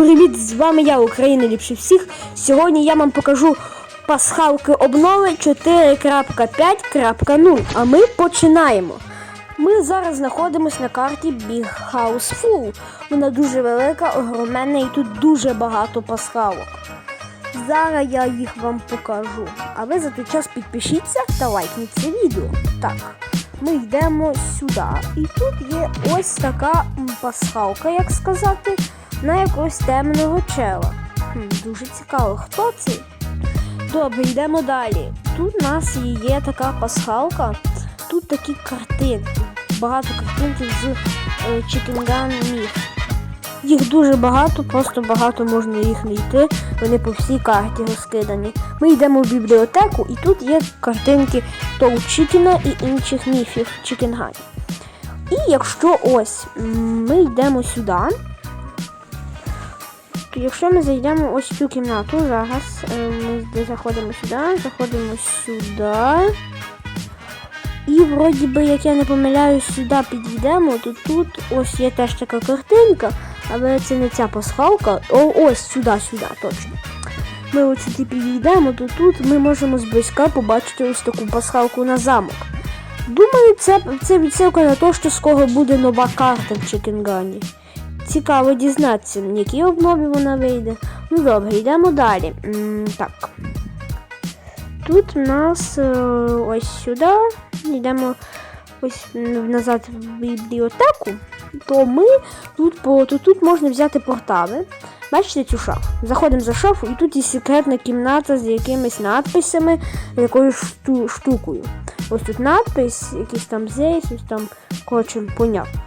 привіт! З вами я, Україна ліпше всіх. Сьогодні я вам покажу пасхалки обнови 4.5.0. А ми починаємо. Ми зараз знаходимося на карті Big House Full. Вона дуже велика, огроменна і тут дуже багато пасхалок. Зараз я їх вам покажу. А ви за той час підпишіться та лайкніть це відео. Так, ми йдемо сюди. І тут є ось така пасхалка, як сказати, на якогось темного чела. Дуже цікаво, хто це? Добре, йдемо далі. Тут у нас є така пасхалка, тут такі картинки. Багато картинків з е, Chicken Gun Myth. Їх дуже багато, просто багато можна їх знайти. Вони по всій карті розкидані. Ми йдемо в бібліотеку, і тут є картинки того Чікіна і інших міфів Чікінгані. І якщо ось ми йдемо сюди, якщо ми зайдемо ось в цю кімнату, зараз е, ми заходимо сюди, заходимо сюди. І вроді би, як я не помиляюсь, сюди підійдемо, то тут ось є теж така картинка, але це не ця пасхалка. О, ось сюди, сюди, точно. Ми ось сюди підійдемо, то тут ми можемо зблизька побачити ось таку пасхалку на замок. Думаю, це, це відсилка на те, що скоро буде нова карта в Чікенгані. Цікаво дізнатися, на якій обнові вона вийде. Ну добре, йдемо далі. Так. Тут у нас е, ось сюди. Йдемо ось назад в бібліотеку. То ми тут, по, то тут можна взяти портали. Бачите цю шафу? Заходимо за шафу, і тут є секретна кімната з якимись надписами, якоюсь шту, штукою. Ось тут надпис, якийсь там здесь, ось там, коротше, понятно.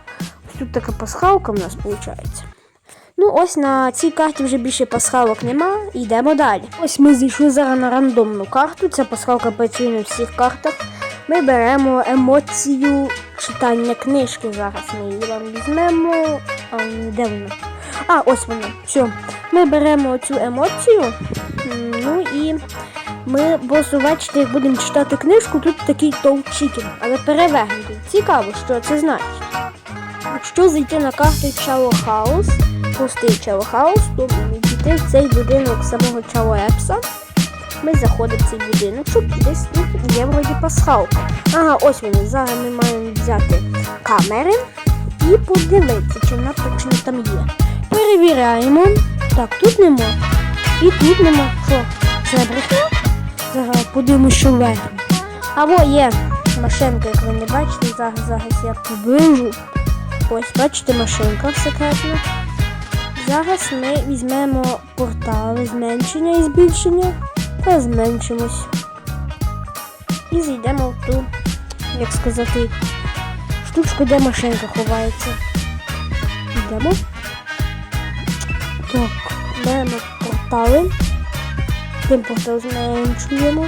Тут така пасхалка в нас виходить. Ну, ось на цій карті вже більше пасхалок нема. Йдемо далі. Ось ми зайшли зараз на рандомну карту. Ця пасхалка працює на всіх картах. Ми беремо емоцію читання книжки. Зараз ми її вам візьмемо. А, де вона? А, ось вона. Все. Ми беремо цю емоцію. Ну і ми просто бачите, як будемо читати книжку, тут такий товчитель, але перевернутий. Цікаво, що це значить. Якщо зайти на карту Чао Хаус, пустий Чао Хаус, то піти в цей будинок самого Чао Епса. Ми заходимо в цей будиночок і десь тут є вроді пасхалка. Ага, ось вони. Зараз ми маємо взяти камери і подивитися, чи вона точно там є. Перевіряємо. Так, тут нема. І тут нема. Що? Це брехня? Зараз подивимося, що вверху. Або є машинка, як ви не бачите, зараз зараз я приближу. Ось, бачите, машинка секретна. Зараз ми візьмемо портали зменшення і збільшення та зменшимось. І зайдемо в ту, як сказати, штучку, де машинка ховається. Йдемо. Так, беремо портали. Тим портал зменшуємо.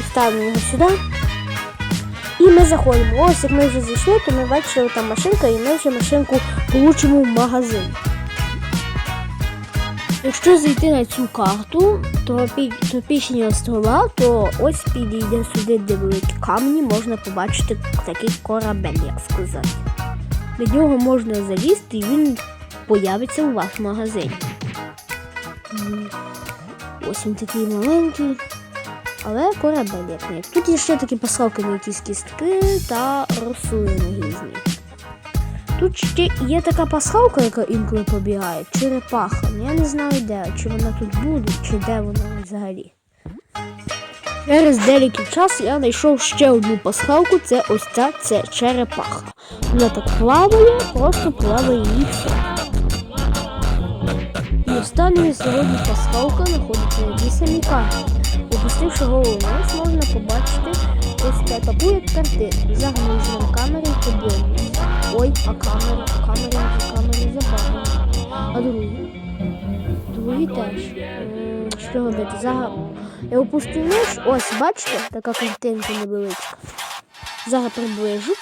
І ставимо його сюди. І ми заходимо. Ось як ми вже зайшли, то ми бачили там машинка, і ми вже машинку получимо в магазин. Якщо зайти на цю карту тропі- тропічні острова, то ось підійде сюди, де великі камені, можна побачити такий корабель, як сказати. До нього можна залізти і він появиться у вас в магазині. Ось він такий маленький. Але корабель як. Тут є ще такі пасхалки на якісь кістки та рослини різні. Тут ще є така пасхалка, яка інколи побігає, черепаха. Ну я не знаю де, чи вона тут буде, чи де вона взагалі. Через деякий час я знайшов ще одну пасхалку, це ось ця це черепаха. Вона так плаває, просто плаває і все. І останньою сьогодні пасхалка знаходиться на самій карті. Опустивши голову вниз, можна побачити ось та- таку як. Зараз ми візьмемо і подивимося. Ой, а камера, камери, камери забагато. А другі? Другі теж. Що робити? Зараз я опустив ніж. Ось, бачите, така картинка невеличка. Зараз приближу.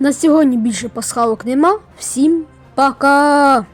На сьогодні більше пасхалок нема. Всім пока!